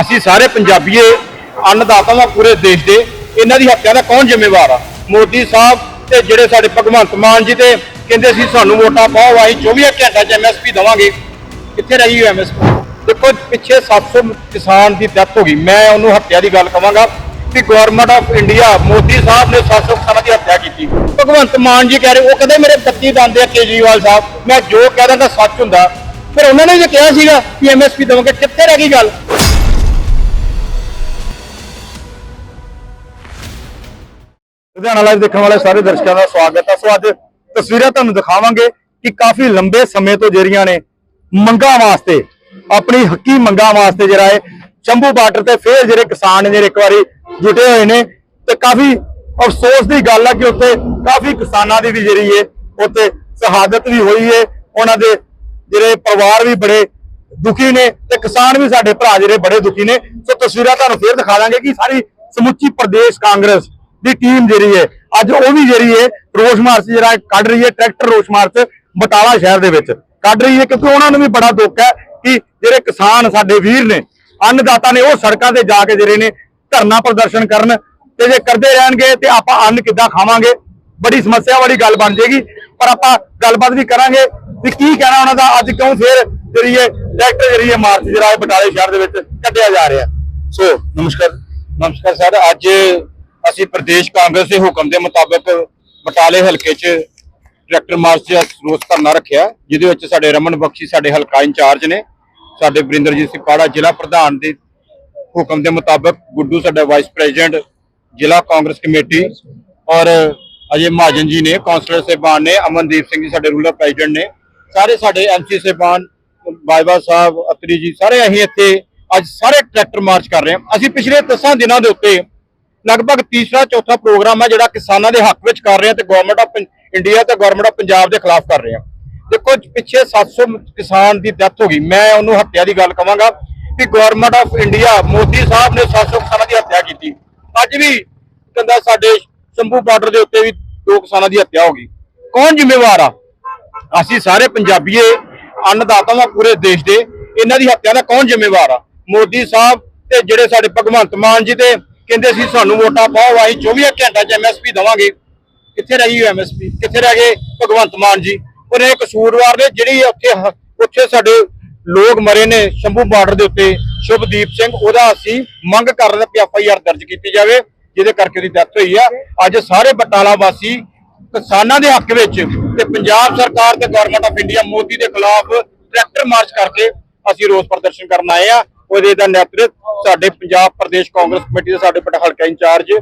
ਅਸੀਂ ਸਾਰੇ ਪੰਜਾਬੀਏ ਅੰਨਦਾਤਾ ਵਾਂ ਪੂਰੇ ਦੇਸ਼ ਦੇ, ਇਹਨਾਂ ਦੀ ਹੱਤਿਆ ਦਾ ਕੌਣ ਜ਼ਿੰਮੇਵਾਰ ਆ? ਮੋਦੀ ਸਾਹਿਬ ਤੇ ਜਿਹੜੇ ਸਾਡੇ ਭਗਵੰਤ ਮਾਨ ਜੀ ਤੇ ਕਹਿੰਦੇ ਸੀ ਸਾਨੂੰ ਵੋਟਾਂ ਪਾਓ, ਅਸੀਂ 24 ਘੰਟਿਆਂ ਚ ਐਮਐਸਪੀ ਦਵਾਂਗੇ। ਕਿੱਥੇ ਰਹੀ ਹੈ ਐਮਐਸਪੀ ਦੇਖੋ, ਪਿੱਛੇ 700 ਕਿਸਾਨ ਦੀ ਡੈਥ ਹੋ ਗਈ। ਮੈਂ ਉਹਨੂੰ ਹੱਤਿਆ ਦੀ ਗੱਲ ਕਵਾਂਗਾ ਕਿ government of India Modi sahib ਨੇ 700 ਕਿਸਾਨਾਂ ਦੀ ਹੱਤਿਆ ਕੀਤੀ। ਭਗਵੰਤ ਮਾਨ ਜੀ ਕਹਿ ਰਹੇ, ਉਹ ਕਹਿੰਦੇ ਮੇਰੇ 32 ਦੰਦ ਆ ਕੇਜਰੀਵਾਲ ਸਾਹਿਬ। ਮੈਂ ਜੋ ਕਹਿ ਦਾਂਗਾ ਸੱਚ ਹੁੰਦਾ। ਫਿਰ ਉਹਨਾਂ ਨੇ ਜੇ ਕਿਹਾ ਸੀਗਾ ਕਿ ਐਮਐਸਪੀ ਦਵਾਂਗੇ। ਕਿੱਥੇ ਰਹਿ ਗਈ ਗੱਲ? ਲੁਧਿਆਣਾ ਲਾਈਵ ਦੇਖਣ ਵਾਲੇ ਸਾਰੇ ਦਰਸ਼ਕਾਂ ਦਾ ਸਵਾਗਤ ਹੈ ਸੋ ਅੱਜ ਤਸਵੀਰਾਂ ਤੁਹਾਨੂੰ ਦਿਖਾਵਾਂਗੇ ਕਿ ਕਾਫੀ ਲੰਬੇ ਸਮੇਂ ਤੋਂ ਜਿਹੜੀਆਂ ਨੇ ਮੰਗਾਂ ਵਾਸਤੇ, ਆਪਣੀ ਹੱਕੀ ਮੰਗਾਂ ਵਾਸਤੇ ਜਿਹੜਾ ਹੈ ਚੰਬੂ ਬਾਰਡਰ ਤੇ ਫੇਰ ਜਿਹੜੇ ਕਿਸਾਨ ਨੇ ਇੱਕ ਵਾਰੀ ਜੁਟੇ ਹੋਏ ਨੇ, ਤੇ ਕਾਫੀ ਅਫਸੋਸ ਦੀ ਗੱਲ ਹੈ ਕਿ ਉੱਥੇ ਕਾਫੀ ਕਿਸਾਨਾਂ ਦੀ ਵੀ ਜਿਹੜੀ ਹੈ ਉੱਥੇ ਸ਼ਹਾਦਤ ਵੀ ਹੋਈ ਹੈ ਉਹਨਾਂ ਦੇ ਜਿਹੜੇ ਪਰਿਵਾਰ ਵੀ ਬੜੇ ਦੁਖੀ ਨੇ ਤੇ ਕਿਸਾਨ ਵੀ ਸਾਡੇ ਭਰਾ ਜਿਹੜੇ ਬੜੇ ਦੁਖੀ ਨੇ। ਸੋ ਤਸਵੀਰਾਂ ਤੁਹਾਨੂੰ ਫੇਰ ਦਿਖਾ ਦਾਂਗੇ ਕਿ ਸਾਰੀ ਸਮੁੱਚੀ ਪ੍ਰਦੇਸ਼ ਕਾਂਗਰਸ ਦੀ ਟੀਮ ਜਿਹੜੀ ਹੈ, ਅੱਜ ਉਹ ਵੀ ਜਿਹੜੀ ਹੈ, ਰੋਸ ਮਾਰਚ ਜਿਹੜਾ ਕੱਢ ਰਹੀ ਹੈ, ਟਰੈਕਟਰ ਰੋਸ ਮਾਰਚ, ਬਟਾਲਾ ਸ਼ਹਿਰ ਦੇ ਵਿੱਚ ਕੱਢ ਰਹੀ ਹੈ, ਕਿਉਂਕਿ ਉਹਨਾਂ ਨੂੰ ਵੀ ਬੜਾ ਦੁੱਖ ਹੈ ਕਿ ਜਿਹੜੇ ਕਿਸਾਨ ਸਾਡੇ ਵੀਰ ਨੇ, ਅੰਨਦਾਤਾ ਨੇ, ਉਹ ਸੜਕਾਂ ਤੇ ਜਾ ਕੇ ਜਿਹੜੇ ਨੇ ਧਰਨਾ ਪ੍ਰਦਰਸ਼ਨ ਕਰਨ ਤੇ ਜੇ ਕਰਦੇ ਰਹਿਣਗੇ ਤੇ ਆਪਾਂ ਅੰਨ ਕਿੱਦਾਂ ਖਾਵਾਂਗੇ? ਬੜੀ ਸਮੱਸਿਆ ਵਾਲੀ ਗੱਲ ਬਣ ਜਾਏਗੀ, ਪਰ ਆਪਾਂ ਗੱਲਬਾਤ ਵੀ ਕਰਾਂਗੇ ਵੀ ਕੀ ਕਹਿਣਾ ਉਹਨਾਂ ਦਾ, ਅੱਜ ਕਿਉਂ ਫੇਰ ਜਿਹੜੀ ਹੈ, ਟਰੈਕਟਰ ਜਿਹੜੀ ਹੈ ਮਾਰਚ ਜਿਹੜਾ ਹੈ, ਬਟਾਲੇ ਸ਼ਹਿਰ ਦੇ ਵਿੱਚ ਕੱਢਿਆ ਜਾ ਰਿਹਾ। ਸੋ, ਨਮਸਕਾਰ ਨਮਸਕਾਰ ਸਰ, ਅੱਜ ਅਸੀਂ ਪ੍ਰਦੇਸ਼ ਕਾਂਗਰਸ ਦੇ ਹੁਕਮ ਦੇ ਮੁਤਾਬਕ ਬਟਾਲੇ ਹਲਕੇ 'ਚ ਟਰੈਕਟਰ ਮਾਰਚ ਦਾ ਰੋਸ ਧਰਨਾ ਰੱਖਿਆ, ਜਿਹਦੇ ਵਿੱਚ ਸਾਡੇ ਰਮਨ ਬਖਸ਼ੀ, ਸਾਡੇ ਹਲਕਾ ਇੰਚਾਰਜ ਨੇ, ਸਾਡੇ ਬਰਿੰਦਰਜੀਤ ਸਿੰਘ ਪਾੜਾ, ਜ਼ਿਲ੍ਹਾ ਪ੍ਰਧਾਨ ਦੇ ਹੁਕਮ ਦੇ ਮੁਤਾਬਕ ਗੁੱਡੂ ਸਾਡਾ ਵਾਈਸ ਪ੍ਰੈਜ਼ੀਡੈਂਟ ਜ਼ਿਲ੍ਹਾ ਕਾਂਗਰਸ ਕਮੇਟੀ ਔਰ ਅਜੇ ਮਹਾਜਨ ਜੀ ਨੇ ਕਾਉਂਸਲਰ ਸਾਹਿਬਾਨ ਨੇ, ਅਮਨਦੀਪ ਸਿੰਘ ਜੀ ਸਾਡੇ ਰੂਰਲ ਪ੍ਰੈਜ਼ੀਡੈਂਟ ਨੇ, ਸਾਰੇ ਸਾਡੇ ਐਮਸੀ ਸਾਹਿਬਾਨ, ਬਾਜਵਾ ਸਾਹਿਬ, ਅਤਰੀ ਜੀ, ਸਾਰੇ ਅਸੀਂ ਇੱਥੇ ਅੱਜ ਸਾਰੇ ਟਰੈਕਟਰ ਮਾਰਚ ਕਰ ਰਹੇ ਹਾਂ। ਅਸੀਂ ਪਿਛਲੇ 10 ਦਿਨਾਂ ਦੇ ਉੱਤੇ ਲਗਭਗ ਤੀਸਰਾ ਚੌਥਾ ਪ੍ਰੋਗਰਾਮ ਹੈ ਜਿਹੜਾ ਕਿਸਾਨਾਂ ਦੇ ਹੱਕ ਵਿੱਚ ਕਰ ਰਹੇ ਹਾਂ ਤੇ ਗਵਰਨਮੈਂਟ ਆਫ ਇੰਡੀਆ ਤੇ ਗਵਰਨਮੈਂਟ ਆਫ ਪੰਜਾਬ ਦੇ ਖਿਲਾਫ ਕਰ ਰਹੇ ਹਾਂ ਦੇਖੋ, ਪਿੱਛੇ 700 ਕਿਸਾਨ ਦੀ ਡੈਥ ਹੋ ਗਈ। ਮੈਂ ਉਹਨੂੰ ਹੱਤਿਆ ਦੀ ਗੱਲ ਕਵਾਂਗਾ ਕਿ government of India Modi sahib ਨੇ 700 ਕਿਸਾਨਾਂ ਦੀ ਹੱਤਿਆ ਕੀਤੀ। ਅੱਜ ਵੀ ਕਹਿੰਦਾ ਸਾਡੇ ਸ਼ੰਭੂ ਬਾਰਡਰ ਦੇ ਉੱਤੇ ਵੀ ਦੋ ਕਿਸਾਨਾਂ ਦੀ ਹੱਤਿਆ ਹੋ ਗਈ। ਕੌਣ ਜ਼ਿੰਮੇਵਾਰ ਆ? ਅਸੀਂ ਸਾਰੇ ਪੰਜਾਬੀਏ, ਅੰਨਦਾਤਾ ਵਾਂ ਪੂਰੇ ਦੇਸ਼ ਦੇ। ਇਹਨਾਂ ਦੀ ਹੱਤਿਆ ਦਾ ਕੌਣ ਜ਼ਿੰਮੇਵਾਰ ਆ? ਮੋਦੀ ਸਾਹਿਬ ਤੇ ਜਿਹੜੇ ਸਾਡੇ ਭਗਵੰਤ ਮਾਨ ਜੀ ਤੇ ਕਹਿੰਦੇ ਸੀ ਸਾਨੂੰ ਵੋਟਾਂ ਪਾਓ, ਅਸੀਂ 24 ਘੰਟਿਆਂ ਚ ਐਮਐਸਪੀ ਦਵਾਂਗੇ। ਕਿੱਥੇ ਰਹੀ ਐਮਐਸਪੀ ਕਿੱਥੇ ਰਹਿ ਗਏ ਭਗਵੰਤ ਮਾਨ ਜੀ? ਔਰ ਕਸੂਰਵਾਰ ਨੇ ਜਿਹੜੀ ਉੱਥੇ ਉੱਥੇ ਸਾਡੇ ਲੋਕ ਮਰੇ ਨੇ ਸ਼ੰਭੂ ਬਾਰਡਰ ਦੇ ਉੱਤੇ, ਸ਼ੁਭਦੀਪ ਸਿੰਘ, ਉਹਦਾ ਅਸੀਂ ਮੰਗ ਕਰ ਰਹੇ ਹਾਂ ਕਿ ਐਫਆਈਆਰ ਦਰਜ ਕੀਤੀ ਜਾਵੇ, ਜਿਹਦੇ ਕਰਕੇ ਉਹਦੀ ਡੈਥ ਹੋਈ ਆ। ਅੱਜ ਸਾਰੇ ਬਟਾਲਾ ਵਾਸੀ ਕਿਸਾਨਾਂ ਦੇ ਹੱਕ ਵਿੱਚ ਤੇ ਪੰਜਾਬ ਸਰਕਾਰ ਤੇ ਗਵਰਨਮੈਂਟ ਆਫ ਇੰਡੀਆ ਮੋਦੀ ਦੇ ਖਿਲਾਫ ਟਰੈਕਟਰ ਮਾਰਚ ਕਰਕੇ ਅਸੀਂ ਰੋਸ ਪ੍ਰਦਰਸ਼ਨ ਕਰਨ ਆਏ ਆ। ਉਹਦੇ ਦਾ ਨੇਤਰਤਵ ਸਾਡੇ ਪੰਜਾਬ ਪ੍ਰਦੇਸ਼ ਕਾਂਗਰਸ ਕਮੇਟੀ ਦੇ ਸਾਡੇ ਪਟਾ ਹਲਕਾ ਇੰਚਾਰਜ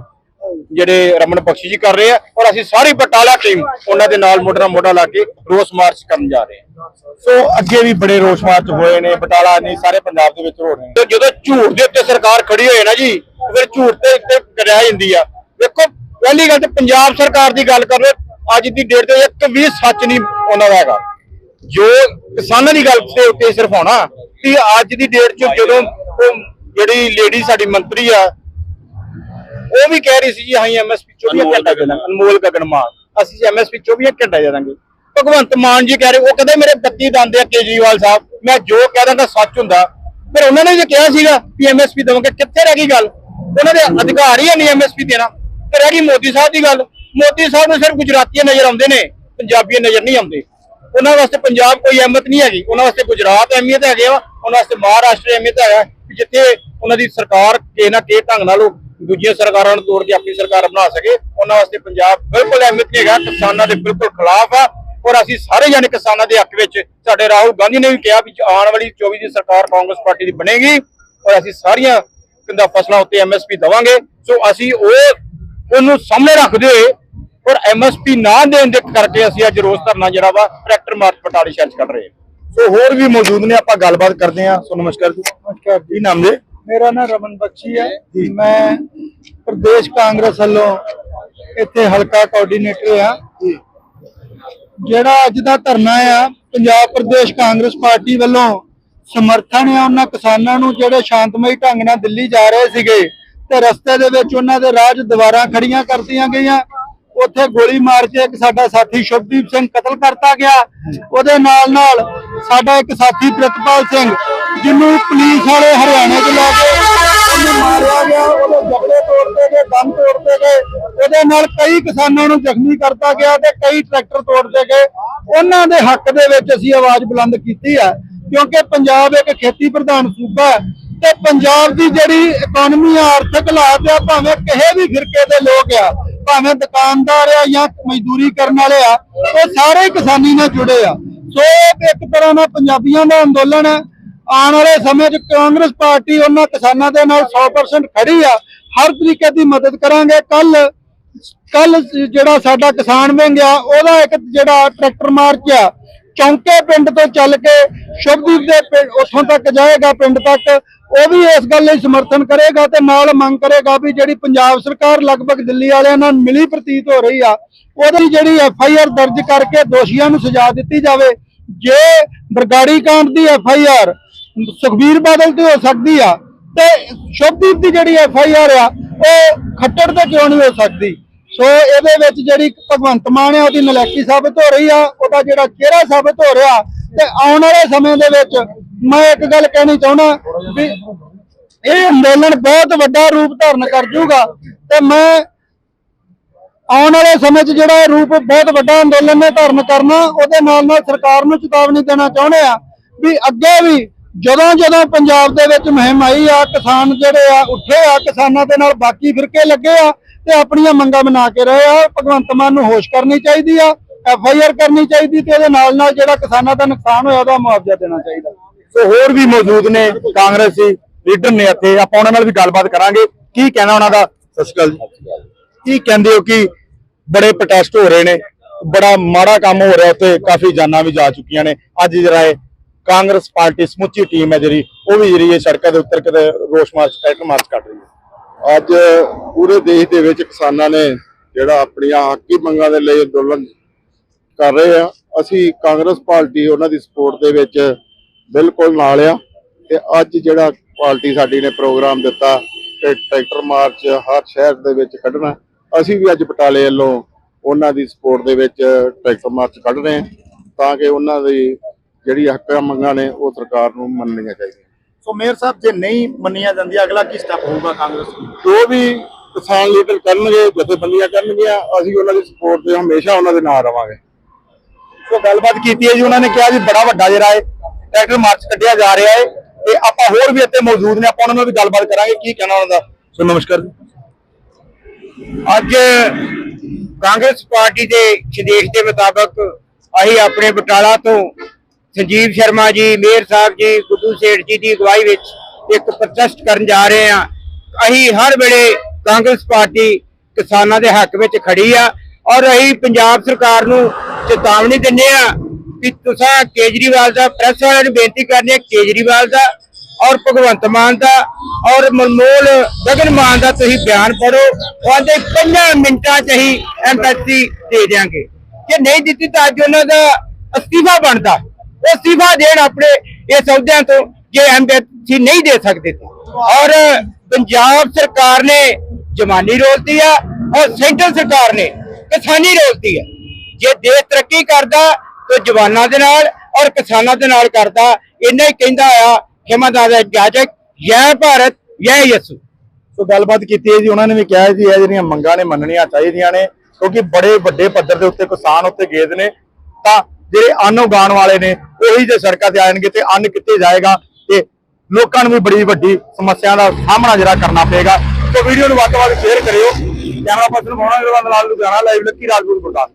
ਜਿਹੜੇ ਰਮਨ ਬਖਸ਼ੀ ਜੀ ਕਰ ਰਹੇ ਆ ਔਰ ਅਸੀਂ ਸਾਰੀ ਬਟਾਲਾ ਟੀਮ ਉਹਨਾਂ ਦੇ ਨਾਲ ਮੋਢਾ ਮੋਢਾ ਲਾ ਕੇ ਰੋਸ ਮਾਰਚ ਕਰਨ ਜਾ ਰਹੇ ਹਾਂ ਸੋ ਅੱਗੇ ਵੀ ਬੜੇ ਰੋਸ ਮਾਰਚ ਹੋਏ ਨੇ ਬਟਾਲਾ ਨਹੀਂ ਸਾਰੇ ਪੰਜਾਬ ਦੇ ਵਿੱਚ ਹੋ ਰਹੇ ਨੇ ਤੇ ਜਦੋਂ ਝੂਠ ਦੇ ਉੱਤੇ ਸਰਕਾਰ ਖੜੀ ਹੋਏ ਨਾ ਜੀ ਫਿਰ ਝੂਠ ਤੇ ਉੱਤੇ ਕਰਿਆ ਜਾਂਦੀ ਆ। ਦੇਖੋ ਪਹਿਲੀ ਗੱਲ ਤੇ ਪੰਜਾਬ ਸਰਕਾਰ ਦੀ ਗੱਲ ਕਰ ਲਓ ਅੱਜ ਦੀ ਡੇਟ ਤੇ ਇੱਕ ਵੀ ਸੱਚ ਨਹੀਂ ਉਹਨਾਂ ਦਾ ਹੈਗਾ। ਜੋ ਕਿਸਾਨਾਂ ਦੀ ਗੱਲ ਤੇ ਉੱਤੇ ਸਿਰਫ ਹੋਣਾ ਕਿ ਅੱਜ ਦੀ ਡੇਟ 'ਚ ਜਦੋਂ ਉਹ ਜਿਹੜੀ ਲੇਡੀ ਸਾਡੀ ਮੰਤਰੀ ਆ ਉਹ ਵੀ ਕਹਿ ਰਹੀ ਸੀ ਜੀ ਅਸੀਂ ਐਮਐਸਪੀ 24 ਘੰਟਾ ਦੇ ਦਾਂਗੇ ਅਨਮੋਲ ਗਗਨ ਮਾਨ ਅਸੀਂ ਐਮਐਸਪੀ 24 ਘੰਟਾ ਦੇ ਦਾਂਗੇ। ਭਗਵੰਤ ਮਾਨ ਜੀ ਕਹਿ ਰਹੇ ਉਹ ਕਹਿੰਦੇ ਮੇਰੇ 32 ਦੰਦ ਆ ਕੇਜਰੀਵਾਲ ਸਾਹਿਬ। ਮੈਂ ਜੋ ਕਹਿ ਦਾਂਗਾ ਸੱਚ ਹੁੰਦਾ। ਫਿਰ ਉਹਨਾਂ ਨੇ ਜੇ ਕਿਹਾ ਸੀਗਾ ਕਿ ਐਮਐਸਪੀ ਦੇਵਾਂਗੇ। ਕਿੱਥੇ ਰਹਿ ਗਈ ਗੱਲ? ਉਹਨਾਂ ਦੇ ਅਧਿਕਾਰ ਹੀ ਨਹੀਂ ਐਮਐਸਪੀ ਦੇਣਾ। ਤੇ ਰਹਿ ਗਈ ਮੋਦੀ ਸਾਹਿਬ ਦੀ ਗੱਲ। ਮੋਦੀ ਸਾਹਿਬ ਨੂੰ ਸਿਰਫ ਗੁਜਰਾਤੀਆਂ ਨਜ਼ਰ ਆਉਂਦੇ ਨੇ ਪੰਜਾਬੀ ਨਜ਼ਰ ਨਹੀਂ ਆਉਂਦੇ। ਉਹਨਾਂ ਵਾਸਤੇ ਪੰਜਾਬ ਕੋਈ ਅਹਿਮਤ ਨਹੀਂ ਹੈਗੀ। ਉਹਨਾਂ ਵਾਸਤੇ ਗੁਜਰਾਤ ਅਹਿਮੀਅਤ ਹੈਗੇ ਵਾ ਉਹਨਾਂ ਵਾਸਤੇ ਮਹਾਰਾਸ਼ਟਰ ਅਹਿਮੀਅਤ ਹੈਗਾ ਜਿੱਥੇ ਉਹਨਾਂ ਦੀ ਸਰਕਾਰ ਕਿਸੇ ਨਾ ਕਿਸੇ ਢੰਗ ਨਾਲ ਦੂਜੀਆਂ ਸਰਕਾਰਾਂ ਨੂੰ ਤੋੜ ਕੇ ਆਪਣੀ ਸਰਕਾਰ ਬਣਾ ਸਕੇ। ਉਹਨਾਂ ਵਾਸਤੇ ਪੰਜਾਬ ਬਿਲਕੁਲ ਅਹਿਮੀਅਤ ਨਹੀਂ ਹੈਗਾ। ਕਿਸਾਨਾਂ ਦੇ ਬਿਲਕੁਲ ਖਿਲਾਫ ਆ। ਔਰ ਅਸੀਂ ਸਾਰੇ ਜਾਣੇ ਕਿਸਾਨਾਂ ਦੇ ਹੱਕ ਵਿੱਚ, ਸਾਡੇ ਰਾਹੁਲ ਗਾਂਧੀ ਨੇ ਵੀ ਕਿਹਾ ਵੀ ਆਉਣ ਵਾਲੀ 24 ਦੀ ਸਰਕਾਰ ਕਾਂਗਰਸ ਪਾਰਟੀ ਦੀ ਬਣੇਗੀ। ਔਰ ਅਸੀਂ ਸਾਰੀਆਂ ਕਿੰਦਾ ਫਸਲਾਂ ਉੱਤੇ ਐਮਐਸਪੀ ਦਵਾਂਗੇ। ਸੋ ਅਸੀਂ ਉਹ ਉਹਨੂੰ ਸਾਹਮਣੇ ਰੱਖਦੇ ਹੋਏ ਔਰ ਐਮਐਸਪੀ ਨਾ ਦੇਣ ਦੇ ਕਰਕੇ ਅਸੀਂ ਅੱਜ ਰੋਸ ਧਰਨਾ ਜਿਹੜਾ ਵਾ ਟਰੈਕਟਰ ਮਾਰਚ ਪਟਾਲੀ ਸ਼ਹਿਰ 'ਚ ਕੱਢ ਰਹੇ ਸੋ ਹੋਰ ਵੀ ਮੌਜੂਦ ਨੇ ਆਪਾਂ ਗੱਲਬਾਤ ਕਰਦੇ ਹਾਂ। ਸੋ ਨਮਸਕਾਰ ਜੀ। ਨਮਸਕਾਰ ਜੀ। ਨਾਮ ਜੀ? ਮੇਰਾ ਨਾਮ ਰਮਨ ਬਖਸ਼ੀ ਹੈ। ਮੈਂ ਪ੍ਰਦੇਸ਼ ਕਾਂਗਰਸ ਵੱਲੋਂ ਇੱਥੇ ਹਲਕਾ ਕੋਆਰਡੀਨੇਟਰ ਆ ਜਿਹੜਾ ਅੱਜ ਦਾ ਧਰਨਾ ਆ ਪੰਜਾਬ ਪ੍ਰਦੇਸ਼ ਕਾਂਗਰਸ ਪਾਰਟੀ ਵੱਲੋਂ ਸਮਰਥਨ ਆ ਉਹਨਾਂ ਕਿਸਾਨਾਂ ਨੂੰ ਜਿਹੜੇ ਸ਼ਾਂਤਮਈ ਢੰਗ ਨਾਲ ਦਿੱਲੀ ਜਾ ਰਹੇ ਸੀਗੇ ਤੇ ਰਸਤੇ ਦੇ ਵਿੱਚ ਉਹਨਾਂ ਦੇ ਰਾਜ ਦੀਵਾਰਾਂ ਖੜੀਆਂ ਕਰਤੀਆਂ ਗਈਆਂ। ਉੱਥੇ ਗੋਲੀ ਮਾਰ ਕੇ ਇੱਕ ਸਾਡਾ ਸਾਥੀ ਸ਼ੁਭਦੀਪ ਸਿੰਘ ਕਤਲ ਕਰਤਾ ਗਿਆ। ਉਹਦੇ ਨਾਲ ਨਾਲ ਸਾਡਾ ਇੱਕ ਸਾਥੀ ਪ੍ਰਿਤਪਾਲ ਸਿੰਘ, ਜਿਹਨੂੰ ਪੁਲਿਸ ਵਾਲੇ ਹਰਿਆਣਾ ਚ ਲੈ ਕੇ ਮਾਰਿਆ ਗਿਆ। ਉਹਦੇ ਜਗਲੇ ਤੋੜਦੇ ਗਏ ਬੰਦ ਤੋੜਦੇ ਗਏ। ਉਹਦੇ ਨਾਲ ਕਈ ਕਿਸਾਨਾਂ ਨੂੰ ਜ਼ਖਮੀ ਕਰਤਾ ਗਿਆ ਤੇ ਕਈ ਟਰੈਕਟਰ ਤੋੜਦੇ ਗਏ। ਉਹਨਾਂ ਦੇ ਹੱਕ ਦੇ ਵਿੱਚ ਅਸੀਂ ਆਵਾਜ਼ ਬੁਲੰਦ ਕੀਤੀ ਹੈ, ਕਿਉਂਕਿ ਪੰਜਾਬ ਇੱਕ ਖੇਤੀ ਪ੍ਰਧਾਨ ਸੂਬਾ ਹੈ ਤੇ ਪੰਜਾਬ ਦੀ ਜਿਹੜੀ ਇਕਨੋਮੀ ਆਰਥਿਕ ਹਾਲਤ ਆ, ਭਾਵੇਂ ਕਿਸੇ ਵੀ ਫਿਰਕੇ ਦੇ ਲੋਕ ਆ ਭਾਵੇਂ ਦੁਕਾਨਦਾਰ ਆ ਜਾਂ ਮਜ਼ਦੂਰੀ ਕਰਨ ਵਾਲੇ ਆ, ਉਹ ਸਾਰੇ ਕਿਸਾਨੀ ਨਾਲ ਜੁੜੇ ਆ। ਸੋ ਇੱਕ ਤਰ੍ਹਾਂ ਨਾਲ ਪੰਜਾਬੀਆਂ ਦਾ ਅੰਦੋਲਨ ਹੈ ਆਉਣ ਵਾਲੇ ਸਮੇਂ 'ਚ ਕਾਂਗਰਸ ਪਾਰਟੀ ਉਹਨਾਂ ਕਿਸਾਨਾਂ ਦੇ ਨਾਲ 100% ਖੜੀ ਆ। ਹਰ ਤਰੀਕੇ ਦੀ ਮਦਦ ਕਰਾਂਗੇ। ਕੱਲ ਕੱਲ ਜਿਹੜਾ ਸਾਡਾ ਕਿਸਾਨ ਵਿੰਗ ਆ, ਉਹਦਾ ਇੱਕ ਜਿਹੜਾ ਟਰੈਕਟਰ ਮਾਰਚ ਆ ਚੌਂਕੇ ਪਿੰਡ ਤੋਂ ਚੱਲ ਕੇ ਸ਼ੁਭਦੀਪ ਦੇ ਪਿੰਡ ਉੱਥੋਂ ਤੱਕ ਜਾਏਗਾ ਪਿੰਡ ਤੱਕ, ਉਹ ਵੀ ਇਸ ਗੱਲ ਲਈ ਸਮਰਥਨ ਕਰੇਗਾ ਤੇ ਨਾਲ ਮੰਗ ਕਰੇਗਾ ਵੀ ਜਿਹੜੀ ਪੰਜਾਬ ਸਰਕਾਰ ਲਗਭਗ ਦਿੱਲੀ ਵਾਲਿਆਂ ਨਾਲ ਮਿਲੀ ਪ੍ਰਤੀਤ ਹੋ ਰਹੀ ਆ, ਉਹਦੀ ਜਿਹੜੀ ਐਫ ਆਈ ਆਰ ਦਰਜ ਕਰਕੇ ਦੋਸ਼ੀਆਂ ਨੂੰ ਸਜ਼ਾ ਦਿੱਤੀ ਜਾਵੇ। ਜੇ ਬਰਗਾੜੀ ਕਾਂਡ ਦੀ F I R Sukhbir Badal ਤੇ ਹੋ ਸਕਦੀ ਆ, ਤੇ ਸ਼ੁਭਦੀਪ ਦੀ ਜਿਹੜੀ ਐਫ ਆਈ ਆਰ ਆ, ਉਹ ਖੱਟੜ ਤੇ ਕਿਉਂ ਨਹੀਂ ਹੋ ਸਕਦੀ? ਸੋ ਇਹਦੇ ਵਿੱਚ ਜਿਹੜੀ ਭਗਵੰਤ ਮਾਨ ਹੈ ਉਹਦੀ ਨਲੈਕੀ ਸਾਬਤ ਹੋ ਰਹੀ ਆ, ਉਹਦਾ ਜਿਹੜਾ ਚਿਹਰਾ ਸਾਬਤ ਹੋ ਰਿਹਾ ਤੇ ਆਉਣ ਵਾਲੇ ਸਮੇਂ ਦੇ ਵਿੱਚ ਮੈਂ ਇੱਕ ਗੱਲ ਕਹਿਣੀ ਚਾਹੁੰਦਾ ਵੀ ਇਹ ਅੰਦੋਲਨ ਬਹੁਤ ਵੱਡਾ ਰੂਪ ਧਾਰਨ ਕਰ ਜੂਗਾ ਤੇ ਮੈਂ ਆਉਣ ਵਾਲੇ ਸਮੇਂ 'ਚ ਜਿਹੜਾ ਇਹ ਰੂਪ ਬਹੁਤ ਵੱਡਾ ਅੰਦੋਲਨ ਨੇ ਧਾਰਨ ਕਰਨਾ, ਉਹਦੇ ਨਾਲ ਨਾਲ ਸਰਕਾਰ ਨੂੰ ਚੇਤਾਵਨੀ ਦੇਣਾ ਚਾਹੁੰਦੇ ਆ ਵੀ ਅੱਗੇ ਵੀ ਜਦੋਂ ਜਦੋਂ ਪੰਜਾਬ ਦੇ ਵਿੱਚ ਮੁਹਿੰਮ ਆਈ ਆ, ਕਿਸਾਨ ਜਿਹੜੇ ਆ, ਉੱਠੇ ਆ, ਕਿਸਾਨਾਂ ਦੇ ਨਾਲ ਬਾਕੀ ਫਿਰਕੇ ਲੱਗੇ ਆ ਤੇ ਆਪਣੀਆਂ ਮੰਗਾਂ ਬਣਾ ਕੇ ਰਹੇ ਆ। ਭਗਵੰਤ ਮਾਨ ਨੂੰ ਹੋਸ਼ ਕਰਨੀ ਚਾਹੀਦੀ ਆ ਐਫ ਆਈ ਆਰ ਕਰਨੀ ਚਾਹੀਦੀ ਤੇ ਉਹਦੇ ਨਾਲ ਨਾਲ ਜਿਹੜਾ ਕਿਸਾਨਾਂ ਦਾ ਨੁਕਸਾਨ ਹੋਇਆ ਉਹਦਾ ਮੁਆਵਜ਼ਾ ਦੇਣਾ ਚਾਹੀਦਾ। ਸੋ ਹੋਰ ਵੀ ਮੌਜੂਦ ਨੇ ਕਾਂਗਰਸੀ ਲੀਡਰ ਨੇ ਇੱਥੇ। ਆਪਾਂ ਉਹਨਾਂ ਨਾਲ ਵੀ ਗੱਲਬਾਤ ਕਰਾਂਗੇ। ਕੀ ਕਹਿਣਾ ਉਹਨਾਂ ਦਾ? ਸਤਿ ਸ਼੍ਰੀ ਅਕਾਲ ਜੀ। ਕੀ ਕਹਿੰਦੇ ਹੋ ਕਿ ਬੜੇ ਪ੍ਰੋਟੈਸਟ ਹੋ ਰਹੇ ਨੇ ਬੜਾ ਮਾੜਾ ਕੰਮ ਹੋ ਰਿਹਾ ਉੱਥੇ ਕਾਫੀ ਜਾਨਾਂ ਵੀ ਜਾ ਚੁੱਕੀਆਂ ਨੇ। ਅੱਜ ਜਿਹੜਾ ਇਹ ਕਾਂਗਰਸ ਪਾਰਟੀ ਸਮੁੱਚੀ ਟੀਮ ਹੈ ਜਿਹੜੀ ਉਹ ਵੀ ਜਿਹੜੀ ਇਹ ਸੜਕਾਂ ਦੇ ਉੱਤਰ ਕੇ ਰੋਸ ਮਾਰਚ ਟਰੈਕਟਰ ਮਾਰਚ ਕੱਢ ਰਹੀ ਹੈ। ਅੱਜ ਪੂਰੇ ਦੇਸ਼ ਦੇ ਵਿੱਚ ਕਿਸਾਨਾਂ ਨੇ ਜਿਹੜਾ ਆਪਣੀਆਂ ਹੱਕੀ ਮੰਗਾਂ ਦੇ ਲਈ ਅੰਦੋਲਨ ਕਰ ਰਹੇ ਆ, ਅਸੀਂ ਕਾਂਗਰਸ ਪਾਰਟੀ ਉਹਨਾਂ ਦੀ ਸਪੋਰਟ ਦੇ ਵਿੱਚ ਬਿਲਕੁਲ ਨਾਲ ਆ ਤੇ ਅੱਜ ਜਿਹੜਾ ਪਾਰਟੀ ਸਾਡੀ ਨੇ ਪ੍ਰੋਗਰਾਮ ਦਿੱਤਾ ਕਿ ਟਰੈਕਟਰ ਮਾਰਚ ਹਰ ਸ਼ਹਿਰ ਦੇ ਵਿੱਚ ਕੱਢਣਾ, ਅਸੀਂ ਵੀ ਅੱਜ ਬਟਾਲੇ ਵੱਲੋਂ ਉਹਨਾਂ ਦੀ ਸਪੋਰਟ ਦੇ ਵਿੱਚ ਟਰੈਕਟਰ ਮਾਰਚ ਕੱਢ ਰਹੇ ਹਾਂ ਤਾਂ ਕਿ ਉਹਨਾਂ ਦੀ ਜਿਹੜੀ ਹੱਕਾਂ ਮੰਗਾਂ ਨੇ ਉਹ ਸਰਕਾਰ ਨੂੰ ਮੰਨਣੀਆਂ ਚਾਹੀਦੀਆਂ। ਸੋ ਮੇਅਰ ਸਾਹਿਬ ਜੇ ਨਹੀਂ ਮੰਨੀਆਂ ਜਾਂਦੀਆਂ ਅਗਲਾ ਕੀ ਸਟੈਪ ਹੋਊਗਾ ਕਾਂਗਰਸ ਜੋ ਵੀ ਕਿਸਾਨ ਲੀਡਰ ਕਰਨਗੇ ਜਥੇਬੰਦੀਆਂ ਕਰਨਗੀਆਂ ਅਸੀਂ ਉਹਨਾਂ ਦੀ ਸਪੋਰਟ ਤੇ ਹਮੇਸ਼ਾ ਉਹਨਾਂ ਦੇ ਨਾਲ ਰਵਾਂਗੇ। ਸੋ ਗੱਲਬਾਤ ਕੀਤੀ ਹੈ ਜੀ ਉਹਨਾਂ ਨੇ ਕਿਹਾ ਵੀ ਬੜਾ ਵੱਡਾ ਜਿਹੜਾ ਹੈ ਟਰੈਕਟਰ ਮਾਰਚ ਕੱਢਿਆ ਜਾ ਰਿਹਾ ਹੈ ਤੇ ਆਪਾਂ ਹੋਰ ਵੀ ਇੱਥੇ ਮੌਜੂਦ ਨੇ ਆਪਾਂ ਉਹਨਾਂ ਨਾਲ ਵੀ ਗੱਲਬਾਤ ਕਰਾਂਗੇ ਕੀ ਕਹਿਣਾ ਉਹਨਾਂ ਦਾ? ਸੋ ਨਮਸਕਾਰ ਜੀ। ਅੱਜ ਕਾਂਗਰਸ ਪਾਰਟੀ ਦੇ ਸੰਦੇਸ਼ ਦੇ ਮੁਤਾਬਕ ਅਸੀਂ ਆਪਣੇ ਬਟਾਲਾ ਤੋਂ ਸੰਜੀਵ ਸ਼ਰਮਾ ਜੀ, ਮੇਅਰ ਸਾਹਿਬ ਜੀ, ਗੁੱਡੂ ਸੇਠ ਜੀ ਦੀ ਅਗਵਾਈ ਵਿੱਚ ਇੱਕ ਪ੍ਰੋਟੈਸਟ ਕਰਨ ਜਾ ਰਹੇ ਹਾਂ। ਅਸੀਂ ਹਰ ਵੇਲੇ ਕਾਂਗਰਸ ਪਾਰਟੀ ਕਿਸਾਨਾਂ ਦੇ ਹੱਕ ਵਿੱਚ ਖੜੀ ਆ ਔਰ ਅਸੀਂ ਪੰਜਾਬ ਸਰਕਾਰ ਨੂੰ ਚੇਤਾਵਨੀ ਦਿੰਦੇ ਆ ਕਿ ਤੁਸੀਂ ਕੇਜਰੀਵਾਲ ਦਾ ਪ੍ਰੈਸ ਵਾਲਿਆਂ ਨੂੰ ਬੇਨਤੀ ਕਰਨੀ ਹੈ, ਕੇਜਰੀਵਾਲ ਦਾ ਔਰ ਭਗਵੰਤ ਮਾਨ ਦਾ ਔਰ ਮਨਮੋਲ ਗਗਨ ਮਾਨ ਦਾ ਤੁਸੀਂ ਬਿਆਨ ਪੜੋ ਉਹਦੇ ਪੰਜਾਂ ਮਿੰਟਾਂ ਚ ਹੀ ਐਮਪੈਥੀ ਦੇ ਦਿਆਂਗੇ। ਜੇ ਨਹੀਂ ਦਿੱਤੀ ਤਾਂ ਅੱਜ ਉਹਨਾਂ ਦਾ ਅਸਤੀਫਾ ਬਣਦਾ। ਉਹ ਅਸਤੀਫਾ ਦੇਣ ਆਪਣੇ ਇਹ ਸੌਦਿਆਂ ਤੋਂ ਜੇ ਐਮਪੈਥੀ ਨਹੀਂ ਦੇ ਸਕਦੇ ਤਾਂ। ਔਰ ਪੰਜਾਬ ਸਰਕਾਰ ਨੇ ਜਮਾਨੀ ਰੋਲਤੀ ਆ ਔਰ ਸੈਂਟਰ ਸਰਕਾਰ ਨੇ ਕਿਸਾਨੀ ਰੋਲਤੀ ਆ ਜੇ ਦੇਸ਼ ਤਰੱਕੀ ਕਰਦਾ ਤਾਂ ਜਵਾਨਾਂ ਦੇ ਨਾਲ ਔਰ ਕਿਸਾਨਾਂ ਦੇ ਨਾਲ ਕਰਦਾ, ਇੰਨਾ ਹੀ ਕਹਿੰਦਾ ਆ ਹਿਮਾ ਜਾਜਕ, ਜੈ ਭਾਰਤ, ਜੈ ਯਸੂ ਸੋ ਗੱਲਬਾਤ ਕੀਤੀ ਹੈ ਜੀ, ਉਹਨਾਂ ਨੇ ਵੀ ਕਿਹਾ ਜੀ, ਇਹ ਜਿਹੜੀਆਂ ਮੰਗਾਂ ਨੇ ਮੰਨਣੀਆਂ ਚਾਹੀਦੀਆਂ ਨੇ, ਕਿਉਂਕਿ ਬੜੇ ਵੱਡੇ ਪੱਧਰ ਦੇ ਉੱਤੇ ਕਿਸਾਨ ਉੱਤੇ ਗੇਦ ਨੇ, ਤਾਂ ਜਿਹੜੇ ਅੰਨ ਉਗਾਉਣ ਵਾਲੇ ਨੇ ਉਹੀ ਜੇ ਸੜਕਾਂ ਤੇ ਆਣਗੇ ਤੇ ਅੰਨ ਕਿੱਥੇ ਜਾਏਗਾ ਤੇ ਲੋਕਾਂ ਨੂੰ ਵੀ ਬੜੀ ਵੱਡੀ ਸਮੱਸਿਆ ਦਾ ਸਾਹਮਣਾ ਜਿਹੜਾ ਕਰਨਾ ਪਏਗਾ। ਸੋ ਵੀਡੀਓ ਨੂੰ ਵੱਧ ਤੋਂ ਵੱਧ ਸ਼ੇਅਰ ਕਰਿਓ। ਕੈਮਰਾ ਪਰਸਨ ਮੋਹਣਾ ਨਾਲ ਲੁਧਿਆਣਾ ਲਾਈਵ ਲੱਕੀ, ਰਾਜਪੂਤ ਗੁਰਦਾਸ